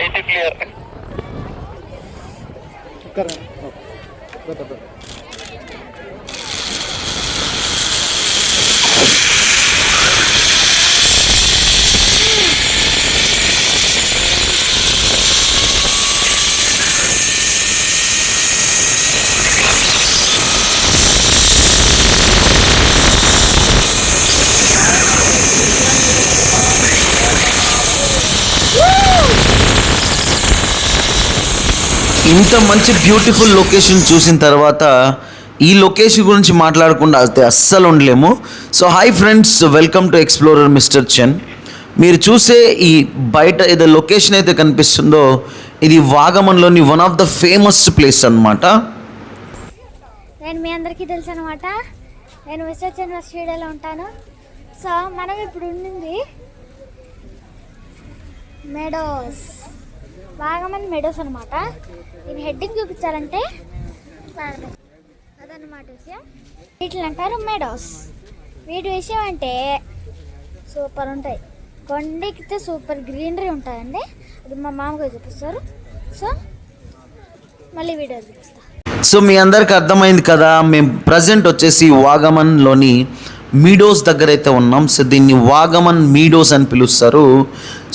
Eighty clear ఇంత మంచి beautiful location చూసిన తర్వాత ఈ లొకేషన్ గురించి మాట్లాడకుండా అయితే అస్సలు ఉండలేము. So hi friends welcome to explorer mister Chen మీరు చూసే ఈ బయట ఏదో లొకేషన్ అయితే కనిపిస్తుందో ఇది వాగమన్లోని one of the famous place అనమాట నేను మీ అందరికీ తెలుసు అనమాట నేను మిస్టర్ చెన్ స్టూడియోలో ఉంటాను. సో మనం ఇప్పుడు ఉండింది మెడోస్ వాగమన్ మెడోస్ అనమాట దీని హెడ్డింగ్ చూపించాలంటే అదనమాట విషయం. వీటిని అంటారు మెడోస్. వీటి విషయం అంటే సూపర్ ఉంటాయి. కొండెక్కితే సూపర్ గ్రీనరీ ఉంటాయండి. అది మా మామగారు చూపిస్తారు. సో మళ్ళీ వీడియో చూపిస్తా. సో మీ అందరికి అర్థమైంది కదా మేము ప్రజెంట్ వచ్చేసి వాగమన్లోని మీడోస్ దగ్గర అయితే ఉన్నాం. సో దీన్ని వాగమన్ మీడోస్ అని పిలుస్తారు.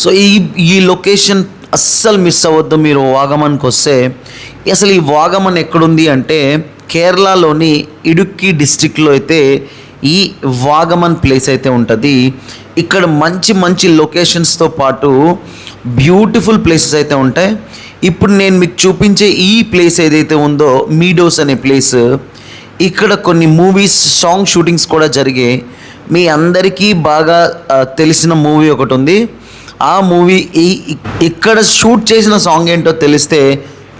సో ఈ ఈ లొకేషన్ అస్సలు మిస్ అవ్వద్దు మీరు వాగమన్కి వస్తే. అసలు ఈ వాగమన్ ఎక్కడుంది అంటే కేరళలోని ఇడుక్కి డిస్టిక్లో అయితే ఈ వాగమన్ ప్లేస్ అయితే ఉంటుంది. ఇక్కడ మంచి మంచి లొకేషన్స్తో పాటు బ్యూటిఫుల్ ప్లేసెస్ అయితే ఉంటాయి. ఇప్పుడు నేను మీకు చూపించే ఈ ప్లేస్ ఏదైతే ఉందో మీడోస్ అనే ప్లేస్ ఇక్కడ కొన్ని మూవీస్ సాంగ్ షూటింగ్స్ కూడా జరిగే మీ అందరికీ బాగా తెలిసిన మూవీ ఒకటి ఉంది. ఆ మూవీ ఈ ఇక్కడ షూట్ చేసిన సాంగ్ ఏంటో తెలిస్తే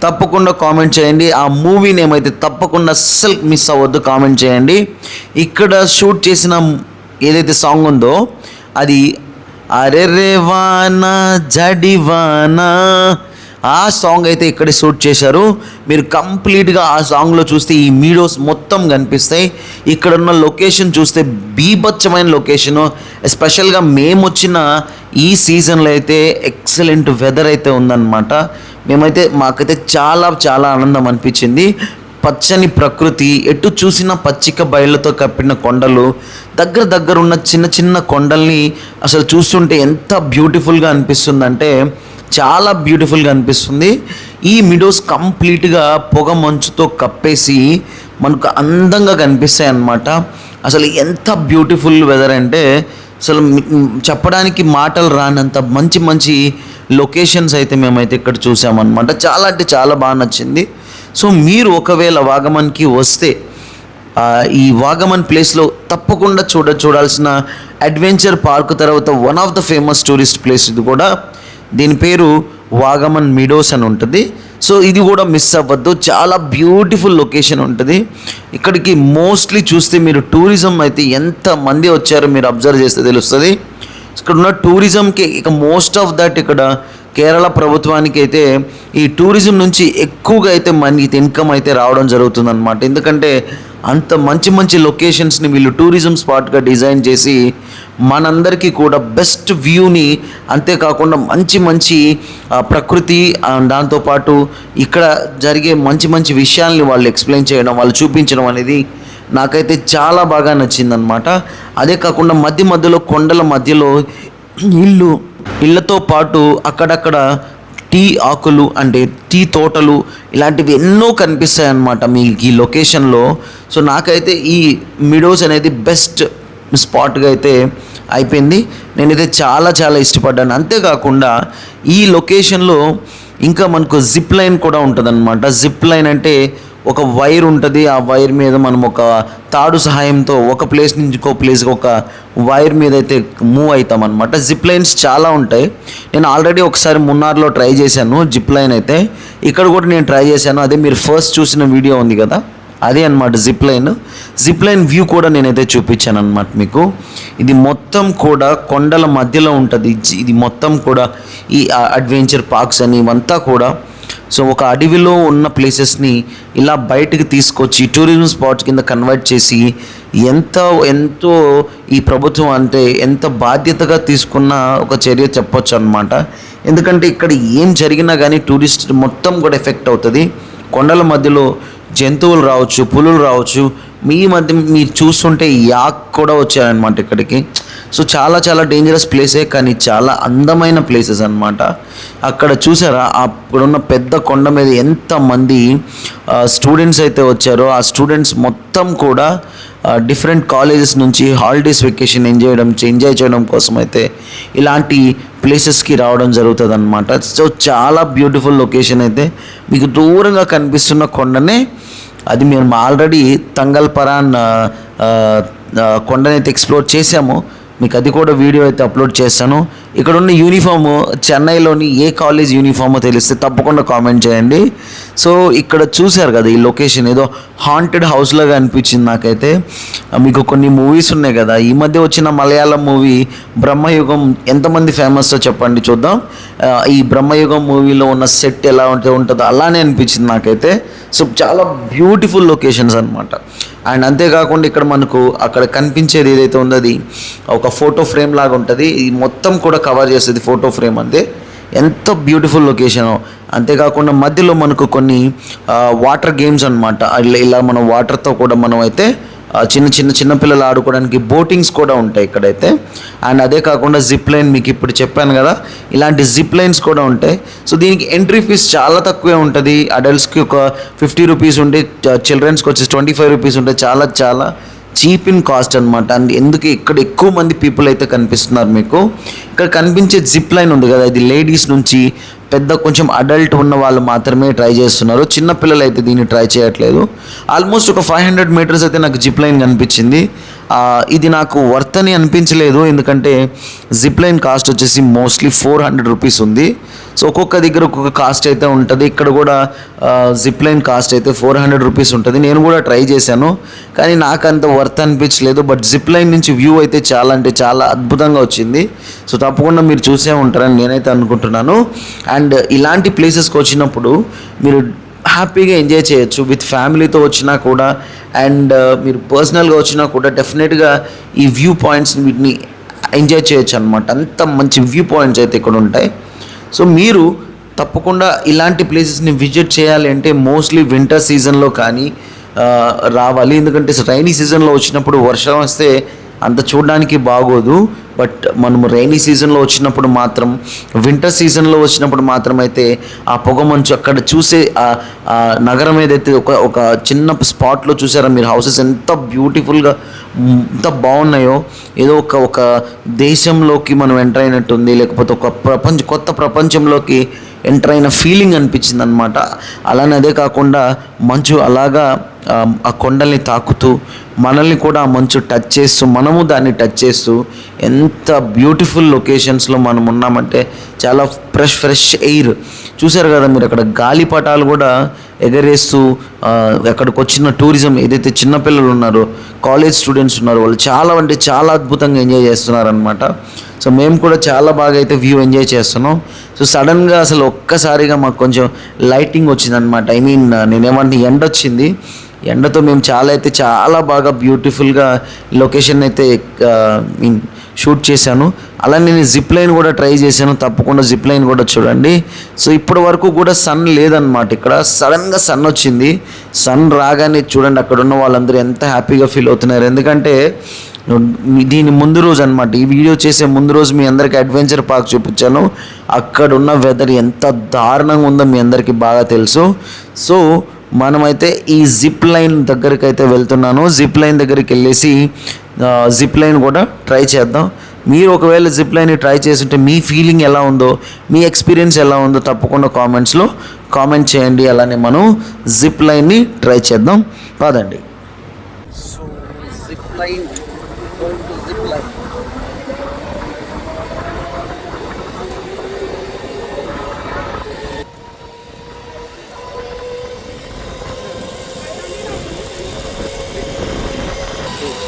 తప్పకుండా కామెంట్ చేయండి. ఆ మూవీ నేమ్ అయితే తప్పకుండా అస్సలు మిస్ అవ్వద్దు కామెంట్ చేయండి. ఇక్కడ షూట్ చేసిన ఏదైతే సాంగ్ ఉందో అది అరెరే వానా జడివానా ఆ సాంగ్ అయితే ఇక్కడ షూట్ చేశారు. మీరు కంప్లీట్గా ఆ సాంగ్లో చూస్తే ఈ మీడోస్ మొత్తం కనిపిస్తాయి. ఇక్కడ ఉన్న లొకేషన్ చూస్తే బీభత్సమైన లొకేషను ఎస్పెషల్గా మేము వచ్చిన ఈ సీజన్లో అయితే ఎక్సలెంట్ వెదర్ అయితే ఉందన్నమాట. మేమైతే మాకైతే చాలా చాలా ఆనందం అనిపించింది. పచ్చని ప్రకృతి ఎటు చూసిన పచ్చిక బయళ్ళతో కప్పిన కొండలు దగ్గర దగ్గర ఉన్న చిన్న చిన్న కొండల్ని అసలు చూస్తుంటే ఎంత బ్యూటిఫుల్గా అనిపిస్తుందంటే చాలా బ్యూటిఫుల్గా అనిపిస్తుంది. ఈ మిడోస్ కంప్లీట్గా పొగ మంచుతో కప్పేసి మనకు అందంగా కనిపిస్తాయి అన్నమాట అసలు ఎంత బ్యూటిఫుల్ వెదర్ అంటే అసలు చెప్పడానికి మాటలు రానంత మంచి మంచి లొకేషన్స్ అయితే మేమైతే ఇక్కడ చూసామన్నమాట. చాలా అంటే చాలా బాగా నచ్చింది. సో మీరు ఒకవేళ వాగమన్కి వస్తే ఈ వాగమన్ ప్లేస్లో తప్పకుండా చూడ చూడాల్సిన అడ్వెంచర్ పార్క్ తర్వాత one of the famous tourist place ఇది కూడా దీని పేరు వాగమన్ మిడోస్ అని ఉంటుంది. సో ఇది కూడా మిస్ అవ్వద్దు. చాలా బ్యూటిఫుల్ లొకేషన్ ఉంటుంది. ఇక్కడికి మోస్ట్లీ చూస్తే మీరు టూరిజం అయితే ఎంత మంది వచ్చారో మీరు అబ్జర్వ్ చేస్తే తెలుస్తుంది. ఇక్కడ ఉన్న టూరిజంకి ఇక మోస్ట్ ఆఫ్ దట్ ఇక్కడ కేరళ ప్రభుత్వానికి అయితే ఈ టూరిజం నుంచి ఎక్కువగా అయితే మనకి ఇన్కమ్ అయితే రావడం జరుగుతుందన్నమాట. ఎందుకంటే అంత మంచి మంచి లొకేషన్స్ని వీళ్ళు టూరిజం స్పాట్గా డిజైన్ చేసి మనందరికీ కూడా బెస్ట్ వ్యూని అంతేకాకుండా మంచి మంచి ప్రకృతి దాంతోపాటు ఇక్కడ జరిగే మంచి మంచి విషయాల్ని వాళ్ళు ఎక్స్ప్లెయిన్ చేయడం వాళ్ళు చూపించడం అనేది నాకైతే చాలా బాగా నచ్చిందనమాట అదే కాకుండా మధ్య మధ్యలో కొండల మధ్యలో ఇల్లు ఇళ్ళతో పాటు అక్కడక్కడ టీ ఆకులు అంటే టీ తోటలు ఇలాంటివి ఎన్నో కనిపిస్తాయి అన్నమాట మీకు ఈ లొకేషన్లో. సో నాకైతే ఈ మిడోస్ అనేది బెస్ట్ స్పాట్గా అయితే అయిపోయింది. నేనైతే చాలా చాలా ఇష్టపడ్డాను. అంతేకాకుండా ఈ లొకేషన్లో ఇంకా మనకు జిప్ లైన్ కూడా ఉంటుందన్నమాట. జిప్ లైన్ అంటే ఒక వైర్ ఉంటుంది ఆ వైర్ మీద మనం ఒక తాడు సహాయంతో ఒక ప్లేస్ నుంచి ఇంకో ప్లేస్కి ఒక వైర్ మీద అయితే మూవ్ అవుతాం అనమాట జిప్ లైన్స్ చాలా ఉంటాయి. నేను ఆల్రెడీ ఒకసారి మున్నార్లో ట్రై చేశాను జిప్ లైన్ అయితే. ఇక్కడ కూడా నేను ట్రై చేశాను. అదే మీరు ఫస్ట్ చూసిన వీడియో ఉంది కదా? అదే అనమాట zip line. Zip line view కూడా నేనైతే చూపించాను అనమాట మీకు. ఇది మొత్తం కూడా కొండల మధ్యలో ఉంటుంది. ఇది మొత్తం కూడా ఈ అడ్వెంచర్ పార్క్స్ అని ఇవంతా కూడా సో ఒక అడవిలో ఉన్న ప్లేసెస్ని ఇలా బయటికి తీసుకొచ్చి టూరిజం స్పాట్ కింద కన్వర్ట్ చేసి ఎంత ఎంతో ఈ ప్రభుత్వం అంటే ఎంత బాధ్యతగా తీసుకున్న ఒక చర్య చెప్పొచ్చు అనమాట ఎందుకంటే ఇక్కడ ఏం జరిగినా కానీ టూరిస్ట్ మొత్తం కూడా ఎఫెక్ట్ అవుతుంది. కొండల మధ్యలో జంతువులు రావచ్చు పులులు రావచ్చు. మీ మధ్య మీరు చూస్తుంటే యాక్ కూడా వచ్చారనమాట ఇక్కడికి. సో చాలా చాలా డేంజరస్ ప్లేసే కానీ చాలా అందమైన ప్లేసెస్ అన్నమాట. అక్కడ చూసారా అప్పుడున్న పెద్ద కొండ మీద ఎంతమంది స్టూడెంట్స్ అయితే వచ్చారో ఆ స్టూడెంట్స్ మొత్తం కూడా డిఫరెంట్ కాలేజెస్ నుంచి హాలిడేస్ వెకేషన్ ఎంజాయ్ చేయడం ఎంజాయ్ చేయడం కోసం అయితే ఇలాంటి ప్లేసెస్కి రావడం జరుగుతుంది అనమాట సో చాలా బ్యూటిఫుల్ లొకేషన్ అయితే మీకు దూరంగా కనిపిస్తున్న కొండనే అది మేము ఆల్రెడీ తంగల్పరాన్ కొండనైతే ఎక్స్ప్లోర్ చేసాము. మీకు అది కూడా వీడియో అయితే అప్లోడ్ చేస్తాను. ఇక్కడ ఉన్న యూనిఫామ్ చెన్నైలోని ఏ కాలేజ్ యూనిఫామో తెలిస్తే తప్పకుండా కామెంట్ చేయండి. సో ఇక్కడ చూశారు కదా ఈ లొకేషన్ ఏదో హాంటెడ్ హౌస్ లాగా అనిపించింది నాకైతే. మీకు కొన్ని మూవీస్ ఉన్నాయి కదా ఈ మధ్య వచ్చిన మలయాళం మూవీ బ్రహ్మయుగం ఎంతమంది ఫేమస్ చెప్పండి చూద్దాం. ఈ బ్రహ్మయుగం మూవీలో ఉన్న సెట్ ఎలా ఉంటే ఉంటుందో అలానే అనిపించింది నాకైతే. సో చాలా బ్యూటిఫుల్ లొకేషన్స్ అనమాట అండ్ అంతేకాకుండా ఇక్కడ మనకు అక్కడ కనిపించేది ఏదైతే ఉందో అది ఒక ఫోటో ఫ్రేమ్ లాగా ఉంటుంది. ఇది మొత్తం కూడా కవర్ చేస్తుంది ఫోటో ఫ్రేమ్ అంతే. ఎంత బ్యూటిఫుల్ లొకేషన్ అంతేకాకుండా మధ్యలో మనకు కొన్ని వాటర్ గేమ్స్ అనమాట ఇలా మనం వాటర్తో కూడా మనం అయితే చిన్న చిన్న చిన్న పిల్లలు ఆడుకోవడానికి బోటింగ్స్ కూడా ఉంటాయి ఇక్కడైతే. అండ్ అదే కాకుండా జిప్ లైన్ మీకు ఇప్పుడు చెప్పాను కదా ఇలాంటి జిప్ లైన్స్ కూడా ఉంటాయి. సో దీనికి ఎంట్రీ ఫీజ్ చాలా తక్కువే ఉంటుంది. అడల్ట్స్కి ఒక ఫిఫ్టీ రూపీస్ ఉంటే చిల్డ్రన్స్కి వచ్చేసి ట్వంటీ ఫైవ్ రూపీస్ ఉంటే చాలా చాలా చీప్ ఇన్ కాస్ట్ అనమాట అండ్ ఎందుకు ఇక్కడ ఎక్కువ మంది పీపుల్ అయితే కనిపిస్తున్నారు మీకు? ఇక్కడ కనిపించే జిప్ లైన్ ఉంది కదా ఇది లేడీస్ నుంచి పెద్ద కొంచెం అడల్ట్ ఉన్న వాళ్ళు మాత్రమే ట్రై చేస్తున్నారు. చిన్న పిల్లలు అయితే దీన్ని ట్రై చేయట్లేదు. ఆల్మోస్ట్ ఒక ఫైవ్ హండ్రెడ్ మీటర్స్ అయితే నాకు జిప్ లైన్ కనిపించింది. ఇది నాకు వర్త్ అని అనిపించలేదు ఎందుకంటే జిప్ లైన్ కాస్ట్ వచ్చేసి మోస్ట్లీ ఫోర్ హండ్రెడ్ రూపీస్ ఉంది. సో ఒక్కొక్క దగ్గర ఒక్కొక్క కాస్ట్ అయితే ఉంటుంది. ఇక్కడ కూడా జిప్ లైన్ కాస్ట్ అయితే ఫోర్ హండ్రెడ్ రూపీస్ ఉంటుంది. నేను కూడా ట్రై చేశాను కానీ నాకు అంత వర్త్ అనిపించలేదు. బట్ జిప్ లైన్ నుంచి వ్యూ అయితే చాలా అంటే చాలా అద్భుతంగా వచ్చింది. సో తప్పకుండా మీరు చూసే ఉంటారని నేనైతే అనుకుంటున్నాను. అండ్ ఇలాంటి ప్లేసెస్కి వచ్చినప్పుడు మీరు హ్యాపీగా ఎంజాయ్ చేయొచ్చు విత్ ఫ్యామిలీతో వచ్చినా కూడా. అండ్ uh, మీరు పర్సనల్గా వచ్చినా కూడా డెఫినెట్గా ఈ వ్యూ పాయింట్స్ వీటిని ఎంజాయ్ చేయొచ్చు అనమాట అంత మంచి వ్యూ పాయింట్స్ అయితే ఇక్కడ ఉంటాయి. సో మీరు తప్పకుండా ఇలాంటి ప్లేసెస్ని విజిట్ చేయాలి అంటే మోస్ట్లీ వింటర్ సీజన్లో కానీ uh, రావాలి. ఎందుకంటే రైనీ సీజన్లో వచ్చినప్పుడు వర్షం వస్తే అంత చూడడానికి బాగోదు బట్ మనము రైనీ సీజన్లో వచ్చినప్పుడు మాత్రం వింటర్ సీజన్లో వచ్చినప్పుడు మాత్రం అయితే ఆ పొగ మంచు అక్కడ చూసే ఆ ఆ నగరం ఏదైతే ఒక ఒక చిన్న స్పాట్లో చూసారా మీరు? హౌసెస్ ఎంత బ్యూటిఫుల్గా ఎంత బాగున్నాయో. ఏదో ఒక ఒక దేశంలోకి మనం ఎంటర్ అయినట్టుంది లేకపోతే ఒక ప్రపంచ కొత్త ప్రపంచంలోకి ఎంటర్ అయిన ఫీలింగ్ అనిపించింది అనమాట అలానే అదే కాకుండా మంచు అలాగా ఆ, కొండల్ని తాకుతూ మనల్ని కూడా ఆ మంచు టచ్ చేస్తూ మనము దాన్ని టచ్ చేస్తూ ఎంత బ్యూటిఫుల్ లొకేషన్స్లో మనం ఉన్నామంటే చాలా ఫ్రెష్ ఫ్రెష్ ఎయిర్ చూసారు కదా మీరు అక్కడ గాలిపటాలు కూడా ఎగరేస్తూ ఎక్కడికి అక్కడికి వచ్చిన టూరిజం ఏదైతే చిన్నపిల్లలు ఉన్నారో కాలేజ్ స్టూడెంట్స్ ఉన్నారో వాళ్ళు చాలా అంటే చాలా అద్భుతంగా ఎంజాయ్ చేస్తున్నారనమాట సో మేము కూడా చాలా బాగా అయితే వ్యూ ఎంజాయ్ చేస్తున్నాం. సో సడన్గా అసలు ఒక్కసారిగా మాకు కొంచెం లైటింగ్ వచ్చిందనమాట ఐ మీన్ నేనేమంటే ఎండ వచ్చింది. ఎండతో మేము చాలా అయితే చాలా బాగా బ్యూటిఫుల్గా లొకేషన్ అయితే మీన్ షూట్ చేశాను. అలా నేను జిప్ లైన్ కూడా ట్రై చేశాను. తప్పకుండా జిప్ లైన్ కూడా చూడండి. సో ఇప్పటి వరకు కూడా సన్ లేదనమాట ఇక్కడ. సడన్గా సన్ వచ్చింది. సన్ రాగానే చూడండి అక్కడ ఉన్న వాళ్ళందరూ ఎంత హ్యాపీగా ఫీల్ అవుతున్నారు. ఎందుకంటే దీని ముందు రోజు అనమాట ఈ వీడియో చేసే ముందు రోజు మీ అందరికి అడ్వెంచర్ పార్క్ చూపించాను. అక్కడ ఉన్న వెదర్ ఎంత దారుణంగా ఉందో మీ అందరికీ బాగా తెలుసు. సో మనమైతే ఈ జిప్ లైన్ దగ్గరికి అయితే వెళ్తున్నాను. జిప్ లైన్ దగ్గరికి వెళ్ళేసి జిప్ లైన్ కూడా ట్రై చేద్దాం. మీరు ఒకవేళ జిప్ లైన్ ట్రై చేస్తుంటే మీ ఫీలింగ్ ఎలా ఉందో మీ ఎక్స్పీరియన్స్ ఎలా ఉందో తప్పకుండా కామెంట్స్లో కామెంట్ చేయండి. అలానే మనం జిప్ లైన్ని ట్రై చేద్దాం. కాదండి so zip line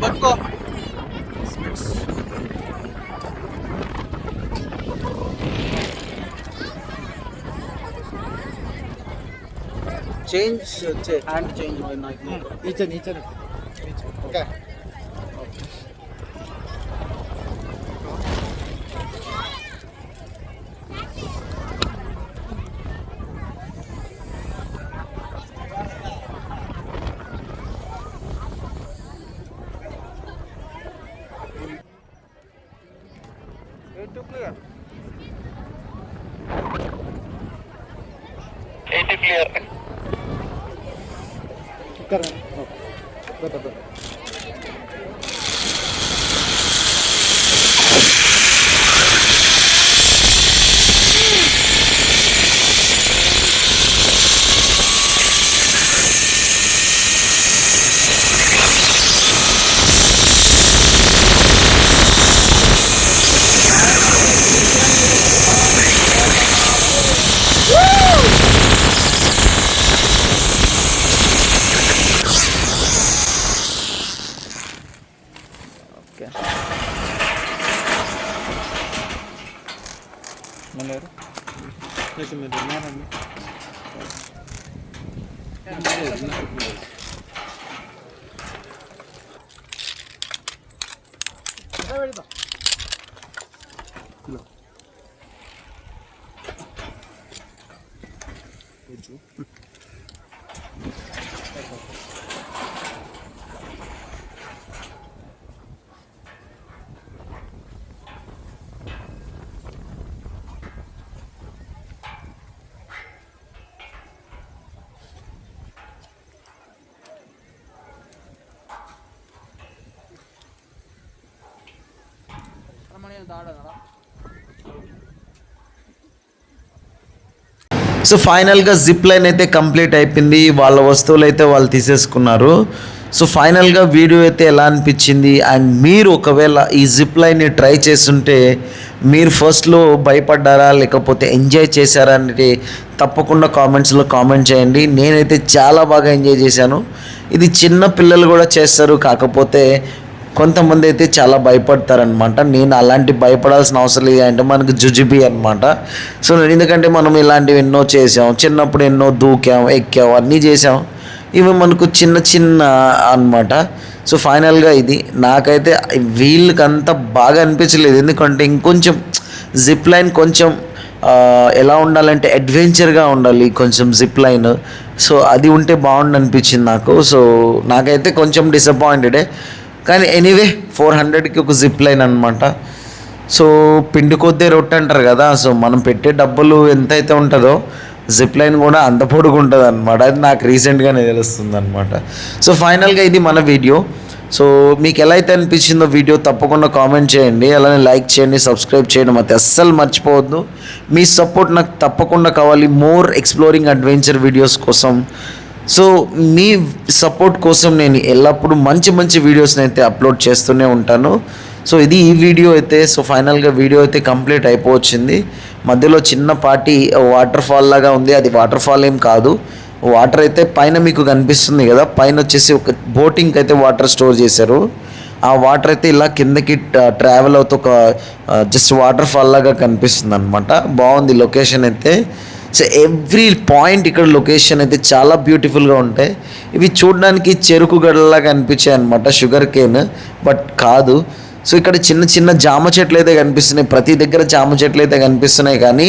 bật cô change uh, I'm change my mic. Mm. Ethan, Ethan. Okay. Clear பிடிச்சி மணியில் தாடா సో ఫైనల్గా జిప్ లైన్ అయితే కంప్లీట్ అయిపోయింది. వాళ్ళ వస్తువులు అయితే వాళ్ళు తీసేసుకున్నారు. సో ఫైనల్గా వీడియో అయితే ఎలా అనిపించింది? అండ్ మీరు ఒకవేళ ఈ జిప్ లైన్ని ట్రై చేస్తుంటే మీరు ఫస్ట్లో భయపడ్డారా? లేకపోతే ఎంజాయ్ చేశారా అనేది తప్పకుండా కామెంట్స్లో కామెంట్ చేయండి. నేనైతే చాలా బాగా ఎంజాయ్ చేశాను. ఇది చిన్న పిల్లలు కూడా చేస్తారు. కాకపోతే కొంతమంది అయితే చాలా భయపడతారనమాట. నేను అలాంటి భయపడాల్సిన అవసరం లేదు అంటే మనకు జుజుబి అనమాట. సో ఎందుకంటే మనం ఇలాంటివి ఎన్నో చేసాం. చిన్నప్పుడు ఎన్నో దూకాం ఎక్కాం అన్నీ చేసాం. ఇవి మనకు చిన్న చిన్న అన్నమాట సో ఫైనల్గా ఇది. నాకైతే వీళ్ళకి అంత బాగా అనిపించలేదు. ఎందుకంటే ఇంకొంచెం జిప్ లైన్ కొంచెం ఎలా ఉండాలంటే అడ్వెంచర్గా ఉండాలి కొంచెం జిప్ లైన్ సో అది ఉంటే బాగుండు అనిపించింది నాకు. సో నాకైతే కొంచెం డిసప్పాయింటెడే కానీ ఎనీవే ఫోర్ హండ్రెడ్కి ఒక జిప్ లైన్ అనమాట సో పిండి కొద్దే రొట్టె అంటారు కదా సో మనం పెట్టే డబ్బులు ఎంతైతే ఉంటుందో జిప్ లైన్ కూడా అంత పొడుగు ఉంటుంది అనమాట అది నాకు రీసెంట్గానే తెలుస్తుంది అనమాట సో ఫైనల్గా ఇది మన వీడియో సో మీకు ఎలా అయితే అనిపించిందో వీడియో తప్పకుండా కామెంట్ చేయండి. అలానే లైక్ చేయండి సబ్స్క్రైబ్ చేయడం అయితే అస్సలు మర్చిపోవద్దు. మీ సపోర్ట్ నాకు తప్పకుండా కావాలి. మోర్ ఎక్స్ప్లోరింగ్ అడ్వెంచర్ వీడియోస్ కోసం సో మీ సపోర్ట్ కోసం నేను ఎల్లప్పుడూ మంచి మంచి వీడియోస్ని అయితే అప్లోడ్ చేస్తూనే ఉంటాను. సో ఇది ఈ వీడియో అయితే సో ఫైనల్గా వీడియో అయితే కంప్లీట్ అయిపోవచ్చింది. మధ్యలో చిన్నపాటి వాటర్ ఫాల్ లాగా ఉంది. అది వాటర్ ఫాల్ ఏం కాదు. వాటర్ అయితే పైన మీకు కనిపిస్తుంది కదా. పైన వచ్చేసి ఒక బోటింగ్ అయితే వాటర్ స్టోర్ చేశారు. ఆ వాటర్ అయితే ఇలా కిందకి ట్రావెల్ అవుతూ ఒక జస్ట్ వాటర్ ఫాల్ లాగా కనిపిస్తుంది అనమాట బాగుంది లొకేషన్ అయితే. సో ఎవ్రీ పాయింట్ ఇక్కడ లొకేషన్ అయితే చాలా బ్యూటిఫుల్గా ఉంటాయి ఇవి చూడడానికి చెరుకు గడలాగా అనిపించాయి అనమాట షుగర్ కేన్ బట్ కాదు. సో ఇక్కడ చిన్న చిన్న జామ చెట్లు అయితే కనిపిస్తున్నాయి ప్రతి దగ్గర జామ చెట్లు అయితే కనిపిస్తున్నాయి కానీ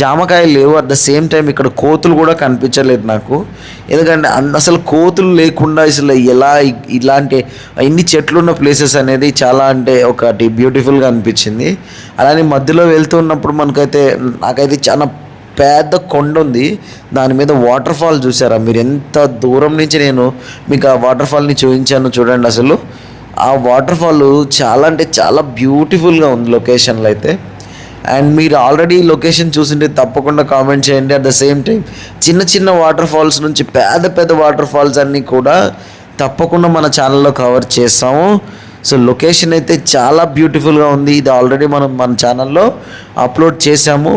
జామకాయలు లేవు. అట్ ద సేమ్ టైం ఇక్కడ కోతులు కూడా కనిపించలేదు నాకు. ఎందుకంటే అసలు కోతులు లేకుండా అసలు ఎలా ఇలాంటి ఇన్ని చెట్లు ఉన్న ప్లేసెస్ అనేది చాలా అంటే ఒకటి బ్యూటిఫుల్గా అనిపించింది. అలానే మధ్యలో వెళ్తున్నప్పుడు మనకైతే నాకైతే చాలా పెద్ద కొండ ఉంది. దాని మీద వాటర్ ఫాల్ చూసారా మీరు ఎంత దూరం నుంచి నేను మీకు ఆ వాటర్ ఫాల్ని చూపించాను చూడండి అసలు. ఆ వాటర్ ఫాల్ చాలా అంటే చాలా బ్యూటిఫుల్గా ఉంది లొకేషన్లో అయితే. అండ్ మీరు ఆల్రెడీ లొకేషన్ చూసింటే తప్పకుండా కామెంట్ చేయండి. అట్ ద సేమ్ టైం చిన్న చిన్న వాటర్ ఫాల్స్ నుంచి పెద్ద పెద్ద వాటర్ ఫాల్స్ అన్నీ కూడా తప్పకుండా మన ఛానల్లో కవర్ చేస్తాము. సో లొకేషన్ అయితే చాలా బ్యూటిఫుల్గా ఉంది. ఇది ఆల్రెడీ మనం మన ఛానల్లో అప్లోడ్ చేసాము